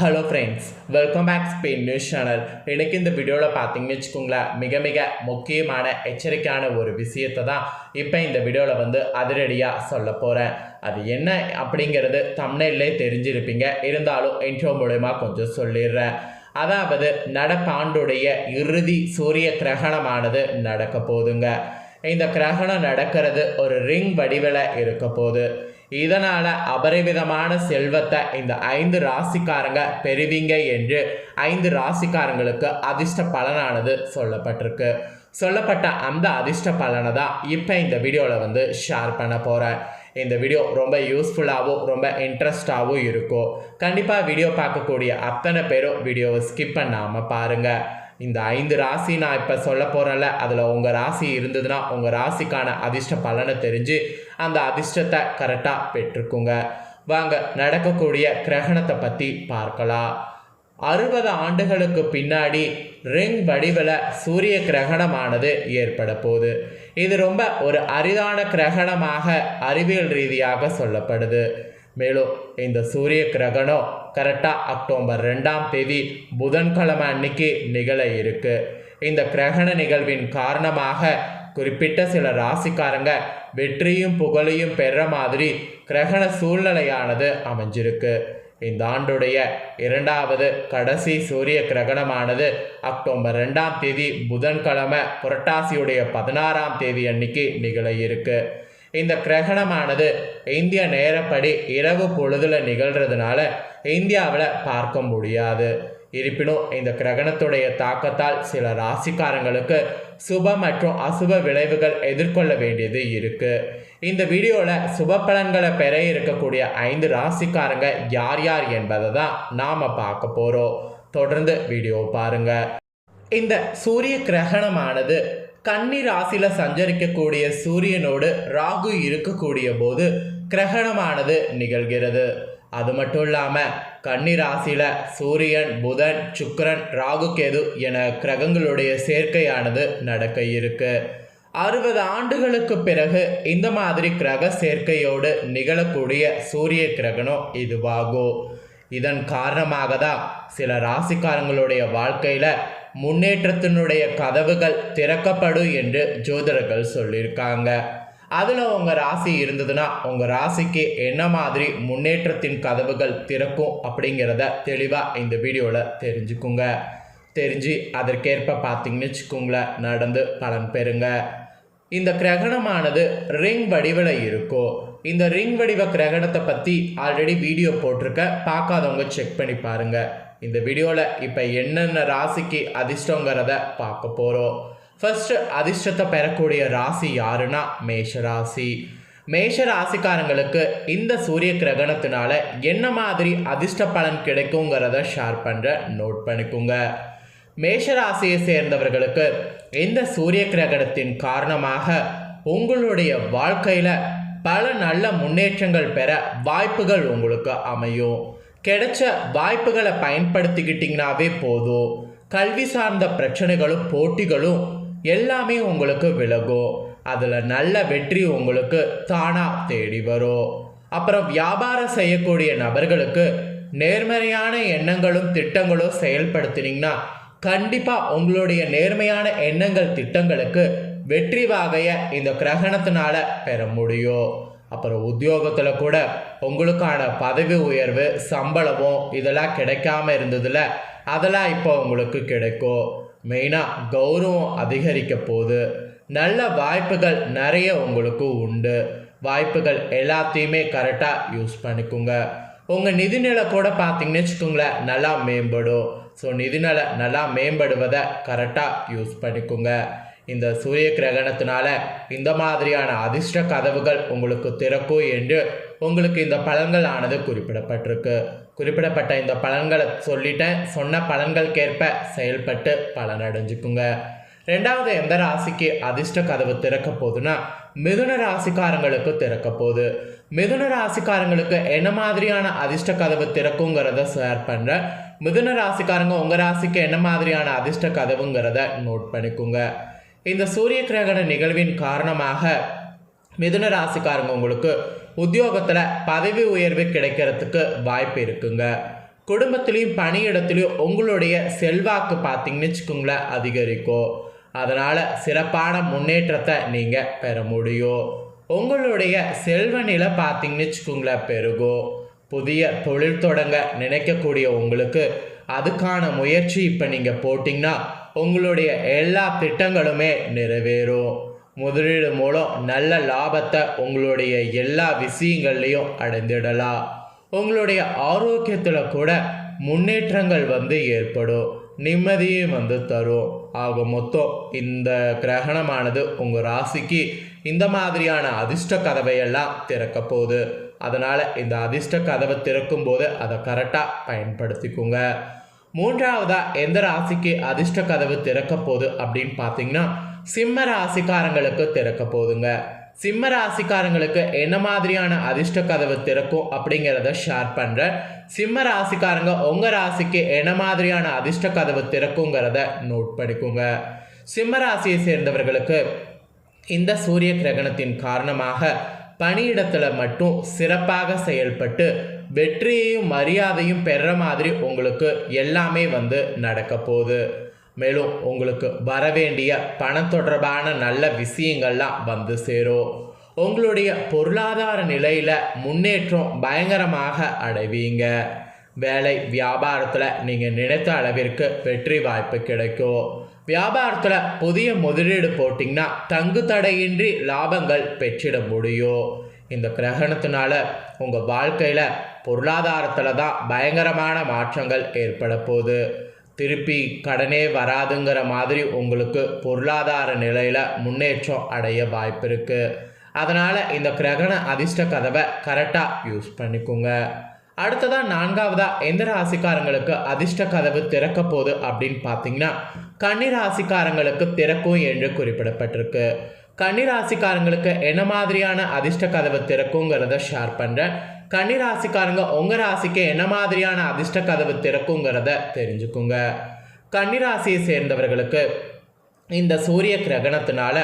Hello friends welcome back Spain news channel எனக்கு இந்த வீடியோவில் பார்த்தீங்கன்னு வச்சுக்கோங்களேன் மிக மிக முக்கியமான எச்சரிக்கையான ஒரு விஷயத்தை தான் இப்போ இந்த வீடியோவில் வந்து அதிரடியாக சொல்ல போகிறேன் அது என்ன அப்படிங்கிறது தமிழ்நிலே தெரிஞ்சிருப்பீங்க. இருந்தாலும் இன்ட்ரோ மூலயமா கொஞ்சம் சொல்லிடுறேன். அதாவது நடப்பாண்டுடைய இறுதி சூரிய கிரகணமானது நடக்க போகுதுங்க. இந்த கிரகணம் நடக்கிறது ஒரு ரிங் வடிவில் இருக்க போகுது. இதனால் அபரிவிதமான செல்வத்தை இந்த ஐந்து ராசிக்காரங்க பெறுவீங்க என்று ஐந்து ராசிக்காரங்களுக்கு அதிர்ஷ்ட பலனானது சொல்லப்பட்டிருக்கு. சொல்லப்பட்ட அந்த அதிர்ஷ்ட பலனை தான் இப்போ இந்த வீடியோவில் வந்து ஷேர் பண்ண போகிறேன் இந்த வீடியோ ரொம்ப யூஸ்ஃபுல்லாகவும் ரொம்ப இன்ட்ரெஸ்டாகவும் இருக்கும். கண்டிப்பாக வீடியோ பார்க்கக்கூடிய அத்தனை பேரும் வீடியோவை ஸ்கிப் பண்ணாமல் பாருங்கள் இந்த ஐந்து ராசி நான் இப்போ சொல்ல போகிறேன்ல அதில் உங்கள் ராசி இருந்ததுன்னா உங்கள் ராசிக்கான அதிர்ஷ்ட பலனை தெரிஞ்சு அந்த அதிர்ஷ்டத்தை கரெக்டாக பெற்றுக்குங்க. வாங்க நடக்கக்கூடிய கிரகணத்தை பற்றி பார்க்கலாம். அறுபது ஆண்டுகளுக்கு பின்னாடி ரிங் வடிவில் சூரிய கிரகணமானது ஏற்பட போகுது. இது ரொம்ப ஒரு அரிதான கிரகணமாக அறிவியல் ரீதியாக சொல்லப்படுது. மேலும் இந்த சூரிய கிரகணம் கரெக்டாக அக்டோபர் ரெண்டாம் தேதி புதன்கிழமை அன்னைக்கு நிகழ இருக்கு. இந்த கிரகண நிகழ்வின் காரணமாக குறிப்பிட்ட சில ராசிக்காரங்க வெற்றியும் புகழையும் பெற மாதிரி கிரகண சூழ்நிலையானது அமைஞ்சிருக்கு. இந்த ஆண்டுடைய இரண்டாவது கடைசி சூரிய கிரகணமானது அக்டோபர் ரெண்டாம் தேதி புதன்கிழமை புரட்டாசியுடைய பதினாறாம் தேதி அன்னைக்கு நிகழ இருக்குது இந்த கிரகணமானது இந்திய நேரப்படி இரவு பொழுதுல நிகழ்றதுனால இந்தியாவில் பார்க்க முடியாது. இருப்பினும் இந்த கிரகணத்துடைய தாக்கத்தால் சில ராசிக்காரங்களுக்கு சுப மற்றும் அசுப விளைவுகள் எதிர்கொள்ள வேண்டியது இருக்கு. இந்த வீடியோவில் சுப பலன்களை பெற இருக்கக்கூடிய ஐந்து ராசிக்காரங்க யார் யார் என்பதை தான் நாம் பார்க்க போகிறோம் தொடர்ந்து வீடியோ பாருங்க. இந்த சூரிய கிரகணமானது கன்னி ராசியில சஞ்சரிக்கக்கூடிய சூரியனோடு ராகு இருக்கக்கூடிய போது கிரகணமானது நிகழ்கிறது. அது மட்டும் இல்லாமல் கன்னி ராசியில சூரியன் புதன் சுக்கரன் ராகு கேது என கிரகங்களுடைய சேர்க்கையானது நடக்க இருக்கு. அறுபது ஆண்டுகளுக்கு பிறகு இந்த மாதிரி கிரக சேர்க்கையோடு நிகழக்கூடிய சூரிய கிரகணம் இதுவாகும். இதன் காரணமாக தான் சில ராசிக்காரங்களுடைய வாழ்க்கையில் முன்னேற்றத்தினுடைய கதவுகள் திறக்கப்படும் என்று ஜோதிடர்கள் சொல்லியிருக்காங்க. அதில் உங்கள் ராசி இருந்ததுன்னா உங்கள் ராசிக்கு என்ன மாதிரி முன்னேற்றத்தின் கதவுகள் திறக்கும் அப்படிங்கிறத தெளிவாக இந்த வீடியோவில் தெரிஞ்சுக்குங்க. தெரிஞ்சு அதற்கேற்ப பார்த்தீங்கன்னு வச்சுக்கோங்களேன் நடந்து பலன் பெறுங்க. இந்த கிரகணமானது ரிங் வடிவில் இருக்கும் இந்த ரிங் வடிவ கிரகணத்தை பற்றி ஆல்ரெடி வீடியோ போட்டிருக்க பார்க்காதவங்க செக் பண்ணி பாருங்கள் இந்த வீடியோவில் இப்போ என்னென்ன ராசிக்கு அதிர்ஷ்டங்கிறத பார்க்க போகிறோம் ஃபஸ்ட்டு அதிர்ஷ்டத்தை பெறக்கூடிய ராசி யாருன்னா மேஷ ராசி மேஷ ராசிக்காரங்களுக்கு இந்த சூரிய கிரகணத்தினால என்ன மாதிரி அதிர்ஷ்ட பலன் கிடைக்குங்கிறத ஷேர் பண்ணுற நோட் பண்ணிக்கோங்க. மேஷ ராசியை சேர்ந்தவர்களுக்கு இந்த சூரிய கிரகணத்தின் காரணமாக உங்களுடைய வாழ்க்கையில் பல நல்ல முன்னேற்றங்கள் பெற வாய்ப்புகள் உங்களுக்கு அமையும். கிடைச்ச வாய்ப்புகளை பயன்படுத்திக்கிட்டிங்கனாவே போதும். கல்வி சார்ந்த பிரச்சனைகளும் போட்டிகளும் எல்லாமே உங்களுக்கு விலகும். அதில் நல்ல வெற்றி உங்களுக்கு தானாக தேடி வரும். அப்புறம் வியாபாரம் செய்யக்கூடிய நபர்களுக்கு நேர்மறையான எண்ணங்களும் திட்டங்களும் செயல்படுத்தினீங்கன்னா கண்டிப்பாக உங்களுடைய நேர்மையான எண்ணங்கள் திட்டங்களுக்கு வெற்றி வாகையை இந்த கிரகணத்தினால பெற முடியும். அப்புறம் உத்தியோகத்தில் கூட உங்களுக்கான பதவி உயர்வு சம்பளமும் இதெல்லாம் கிடைக்காம இருந்ததில் அதெல்லாம் இப்போ உங்களுக்கு கிடைக்கும். மெயினாக கௌரவம் அதிகரிக்க போகுது. நல்ல வாய்ப்புகள் நிறைய உங்களுக்கு உண்டு. வாய்ப்புகள் எல்லாத்தையுமே கரெக்டாக யூஸ் பண்ணிக்கோங்க. உங்கள் நிதிநிலை கூட பார்த்தீங்கன்னு வச்சுக்கோங்களேன் நல்லா மேம்படும். ஸோ நிதிநிலை நல்லா மேம்படுவதை கரெக்டாக யூஸ் பண்ணிக்கோங்க. இந்த சூரிய கிரகணத்தினால இந்த மாதிரியான அதிர்ஷ்ட கதவுகள் உங்களுக்கு திறக்கும் என்று உங்களுக்கு இந்த பலன்கள் ஆனது குறிப்பிடப்பட்டிருக்கு. குறிப்பிடப்பட்ட இந்த பலன்களை சொல்லிட்டேன். சொன்ன பலன்களுக்கேற்ப செயல்பட்டு பலனடைஞ்சுக்குங்க ரெண்டாவது எந்த ராசிக்கு அதிர்ஷ்ட கதவு திறக்க போகுதுன்னா மிதுன ராசிக்காரங்களுக்கு திறக்க போகுது. மிதுன ராசிக்காரங்களுக்கு என்ன மாதிரியான அதிர்ஷ்ட கதவு திறக்குங்கிறத ஷேர் பண்ணுறேன் மிதுன ராசிக்காரங்க உங்கள் ராசிக்கு என்ன மாதிரியான அதிர்ஷ்ட கதவுங்கிறத நோட் பண்ணிக்கோங்க. இந்த சூரிய கிரகண நிகழ்வின் காரணமாக மிதுன ராசிக்காரங்க உங்களுக்கு உத்தியோகத்தில் பதவி உயர்வு கிடைக்கிறதுக்கு வாய்ப்பு இருக்குங்க. குடும்பத்திலையும் பணியிடத்துலையும் உங்களுடைய செல்வாக்கு பார்த்தீங்கன்னு வச்சுக்கோங்களேன் அதிகரிக்கும். அதனால் சிறப்பான முன்னேற்றத்தை நீங்கள் பெற முடியும். உங்களுடைய செல்வ நிலை பார்த்தீங்கன்னு வச்சுக்கோங்களேன் பெருகும். புதிய தொழில் தொடங்க நினைக்கக்கூடிய உங்களுக்கு அதுக்கான முயற்சி இப்போ நீங்கள் போட்டிங்கன்னா உங்களுடைய எல்லா திட்டங்களுமே நிறைவேறும். முதலீடு மூலம் நல்ல லாபத்தை உங்களுடைய எல்லா விஷயங்கள்லையும் அடைந்திடலாம். உங்களுடைய ஆரோக்கியத்தில் கூட முன்னேற்றங்கள் வந்து ஏற்படும். நிம்மதியை வந்து தரும். ஆக மொத்தம் இந்த கிரகணமானது உங்கள் ராசிக்கு இந்த மாதிரியான அதிர்ஷ்ட கதவையெல்லாம் திறக்க போகுது. அதனால் இந்த அதிர்ஷ்ட கதவை திறக்கும் போது அதை கரெக்டாக பயன்படுத்திக்கோங்க. மூன்றாவதா எந்த ராசிக்கு அதிர்ஷ்ட கதவு திறக்க போகுது அப்படின்னு பார்த்தீங்கன்னா சிம்ம ராசிக்காரங்களுக்கு திறக்க போகுதுங்க. சிம்ம ராசிக்காரங்களுக்கு என்ன மாதிரியான அதிர்ஷ்ட கதவு திறக்கும் அப்படிங்கிறத ஷேர் பண்ணுறேன் சிம்ம ராசிக்காரங்க உங்கள் ராசிக்கு என்ன மாதிரியான அதிர்ஷ்ட கதவு திறக்குங்கிறத நோட் பண்ணிக்கோங்க சிம்ம ராசியை சேர்ந்தவர்களுக்கு இந்த சூரிய கிரகணத்தின் காரணமாக பணியிடத்தில் மட்டும் சிறப்பாக செயல்பட்டு வெற்றியையும் மரியாதையும் பெற மாதிரி உங்களுக்கு எல்லாமே வந்து நடக்க போகுது. மேலும் உங்களுக்கு வரவேண்டிய பணம் தொடர்பான நல்ல விஷயங்கள்லாம் வந்து சேரும். உங்களுடைய பொருளாதார நிலையில் முன்னேற்றம் பயங்கரமாக அடைவீங்க. வேலை வியாபாரத்தில் நீங்கள் நினைத்த அளவிற்கு வெற்றி வாய்ப்பு கிடைக்கும். வியாபாரத்தில் புதிய முதலீடு போட்டிங்கன்னா தங்கு தடையின்றி லாபங்கள் பெற்றிட முடியும். இந்த கிரகணத்தினால உங்கள் வாழ்க்கையில் பொருளாதாரத்தில் தான் பயங்கரமான மாற்றங்கள் ஏற்பட போகுது திருப்பி கடனே வராதுங்கிற மாதிரி உங்களுக்கு பொருளாதார நிலையில் முன்னேற்றம் அடைய வாய்ப்பு இருக்குது அதனால் இந்த கிரகண அதிர்ஷ்ட கதவை கரெக்டாக யூஸ் பண்ணிக்கோங்க. அடுத்ததாக நான்காவதாக எந்த ராசிக்காரங்களுக்கு அதிர்ஷ்ட கதவு திறக்க போகுது அப்படின்னு பார்த்தீங்கன்னா கன்னி ராசிக்காரங்களுக்கு திறக்கும் என்று குறிப்பிடப்பட்டிருக்கு. கன்னி ராசிக்காரங்களுக்கு என்ன மாதிரியான அதிர்ஷ்ட கதவு திறக்குங்கிறத ஷேர் பண்ணுறேன் கன்னி ராசிக்காரங்க உங்கள் ராசிக்கு என்ன மாதிரியான அதிர்ஷ்ட கதவு திறக்குங்கிறத தெரிஞ்சுக்குங்க. கன்னி ராசியை சேர்ந்தவர்களுக்கு இந்த சூரிய கிரகணத்தினால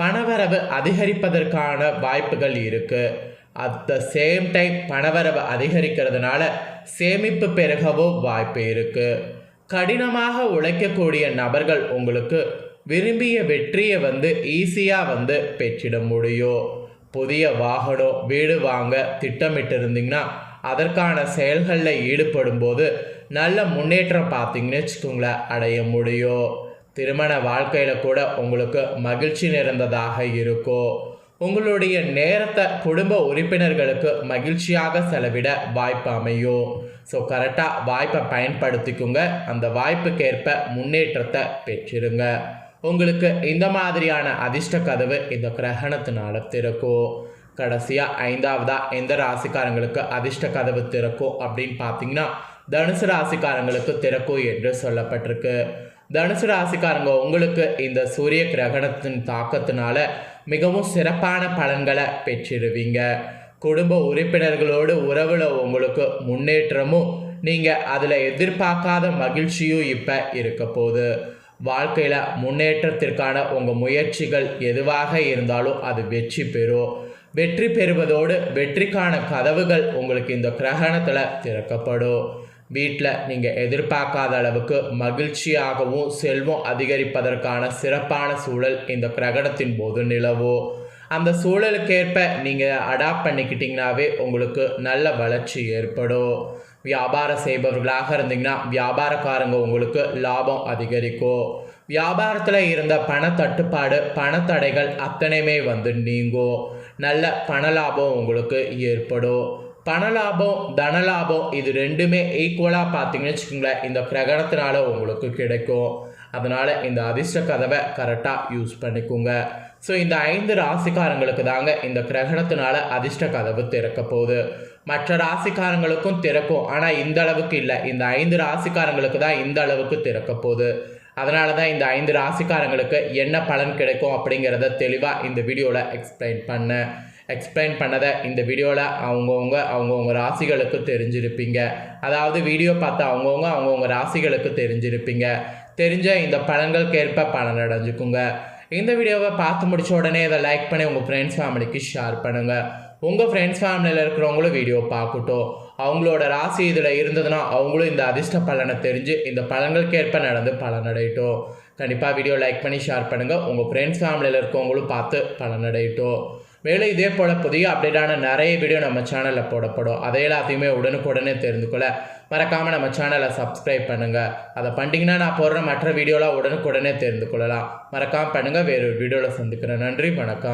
பணவரவு அதிகரிப்பதற்கான வாய்ப்புகள் இருக்குது அட் த சேம் டைம் பணவரவு அதிகரிக்கிறதுனால சேமிப்பு பெருகவும் வாய்ப்பு இருக்குது கடினமாக உழைக்கக்கூடிய நபர்கள் உங்களுக்கு விரும்பிய வெற்றியை வந்து ஈஸியாக வந்து பெற்றிட முடியும். புதிய வாகனம் வீடு வாங்க திட்டமிட்டிருந்தீங்கன்னா அதற்கான செயல்களில் ஈடுபடும் போது நல்ல முன்னேற்றம் பார்த்தீங்கன்னு வச்சுக்கோங்களேன் அடைய முடியும். திருமண வாழ்க்கையில் கூட உங்களுக்கு மகிழ்ச்சி நிறைந்ததாக இருக்கும். உங்களுடைய நேரத்தை குடும்ப உறுப்பினர்களுக்கு மகிழ்ச்சியாக செலவிட வாய்ப்பு அமையும். ஸோ கரெக்டாக வாய்ப்பை பயன்படுத்திக்குங்க. அந்த வாய்ப்புக்கேற்ப முன்னேற்றத்தை பெற்றிருங்க. உங்களுக்கு இந்த மாதிரியான அதிர்ஷ்ட கதவு இந்த கிரகணத்தினால திறக்கும். கடைசியாக ஐந்தாவதாக எந்த ராசிக்காரங்களுக்கு அதிர்ஷ்ட கதவு திறக்கும் அப்படின்னு பார்த்தீங்கன்னா தனுசு ராசிக்காரங்களுக்கு திறக்கும் என்று சொல்லப்பட்டிருக்கு. தனுசு ராசிக்காரங்க உங்களுக்கு இந்த சூரிய கிரகணத்தின் தாக்கத்தினால மிகவும் சிறப்பான பலன்களை பெற்றிருவீங்க. குடும்ப உறுப்பினர்களோடு உறவில் உங்களுக்கு முன்னேற்றமும் நீங்கள் அதில் எதிர்பார்க்காத மகிழ்ச்சியும் இப்போ இருக்க போகுது. வாழ்க்கையில் முன்னேற்றத்திற்கான உங்கள் முயற்சிகள் எதுவாக இருந்தாலும் அது வெற்றி பெறும். வெற்றி பெறுவதோடு வெற்றிக்கான கதவுகள் உங்களுக்கு இந்த கிரகணத்தில் திறக்கப்படும். வீட்டில் நீங்கள் எதிர்பார்க்காத அளவுக்கு மகிழ்ச்சியாகவும் செல்வம் அதிகரிப்பதற்கான சிறப்பான சூழல் இந்த கிரகணத்தின் போது நிலவும். அந்த சூழலுக்கேற்ப நீங்கள் அடாப்ட் பண்ணிக்கிட்டிங்கனாவே உங்களுக்கு நல்ல வளர்ச்சி ஏற்படும். வியாபாரம் செய்பவர்களாக இருந்தீங்கன்னா வியாபாரக்காரங்க உங்களுக்கு லாபம் அதிகரிக்கும். வியாபாரத்தில் இருந்த பண தட்டுப்பாடு பணத்தடைகள் அத்தனையுமே வந்து நீங்கும். நல்ல பண லாபம் உங்களுக்கு ஏற்படும். பண லாபம் தன லாபம் இது ரெண்டுமே ஈக்குவலாக பார்த்தீங்கன்னு வச்சுக்கோங்களேன் இந்த கிரகணத்தினால உங்களுக்கு கிடைக்கும். அதனால் இந்த அதிர்ஷ்ட கதவை கரெக்டாக யூஸ் பண்ணிக்கோங்க. ஸோ இந்த ஐந்து ராசிக்காரங்களுக்கு தாங்க இந்த கிரகணத்தினால அதிர்ஷ்ட கதவு திறக்க போகுது. மற்ற ராசிக்காரங்களுக்கும் திறக்கும். ஆனால் இந்த அளவுக்கு இல்லை. இந்த ஐந்து ராசிக்காரங்களுக்கு தான் இந்த அளவுக்கு திறக்க போகுது. அதனால தான் இந்த ஐந்து ராசிக்காரங்களுக்கு என்ன பலன் கிடைக்கும் அப்படிங்கிறத தெளிவாக இந்த வீடியோவில் எக்ஸ்பிளைன் பண்ணேன். எக்ஸ்பிளைன் பண்ணதை இந்த வீடியோவில் அவங்கவுங்க அவங்கவுங்க ராசிகளுக்கு தெரிஞ்சிருப்பீங்க. அதாவது வீடியோ பார்த்து அவங்கவுங்க அவங்கவுங்க ராசிகளுக்கு தெரிஞ்சிருப்பீங்க. தெரிஞ்ச இந்த பலன்களுக்கேற்ப பலன் அடைஞ்சுக்குங்க இந்த வீடியோவை பார்த்து முடிச்ச உடனே இதை லைக் பண்ணி உங்கள் ஃப்ரெண்ட்ஸ் ஃபேமிலிக்கு ஷேர் பண்ணுங்கள் உங்கள் ஃப்ரெண்ட்ஸ் ஃபேமிலியில் இருக்கிறவங்களும் வீடியோ பார்க்கட்டும். அவங்களோட ராசி இதில் இருந்ததுன்னா அவங்களும் இந்த அதிர்ஷ்ட பலனை தெரிஞ்சு இந்த பலன்களுக்கேற்ப நடந்து பலனடையட்டும். கண்டிப்பாக வீடியோ லைக் பண்ணி ஷேர் பண்ணுங்கள் உங்கள் ஃப்ரெண்ட்ஸ் ஃபேமிலியில் இருக்கவங்களும் பார்த்து பலனடையட்டும். மேலும் இதே போல் புதிய அப்டேட்டான நிறைய வீடியோ நம்ம சேனலில் போடப்படும். அதை எல்லாத்தையுமே உடனுக்குடனே தெரிந்து கொள்ள மறக்காமல் நம்ம சேனலை சப்ஸ்கிரைப் பண்ணுங்கள் அதை பண்ணிட்டீங்கன்னா நான் போடுற மற்ற வீடியோலாம் உடனுக்குடனே தெரிந்து கொள்ளலாம். மறக்காமல் பண்ணுங்கள் வேறு வீடியோவில் சந்திக்கிறேன். நன்றி வணக்கம்.